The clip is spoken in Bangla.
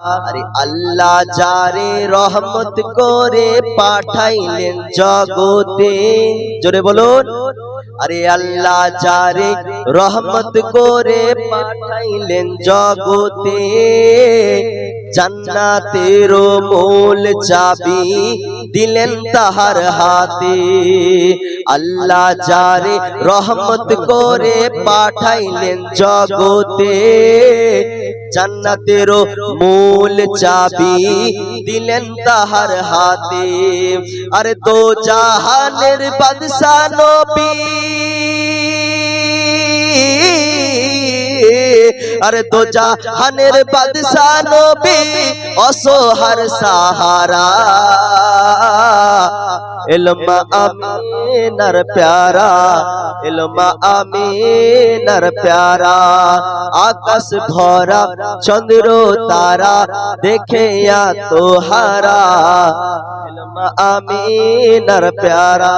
আরে আল্লাহ যারে রহমত করে পাঠাইলেন জগতে। জোরে বলুন। আরে আল্লাহ যারে রহমত করে পাঠাইলেন জগতে। জান্নাতের মূল চাবি দিলেন তাহার হাতে। আল্লাহ যারে রহমত করে পাঠাইলেন জগতে, জান্নাতের মূল চাবি দিলেন তাহার হাতে। আরে তো জাহানের বাদশা নবী আরে তো জাহানের বাদশা নবী অসহার সাহারা এলমা আমিনার প্যারা এলমা আমিনার প্যারা আকাশ ভরা চন্দ্র তারা দেখে তো হারা এলমা আমিনার প্যারা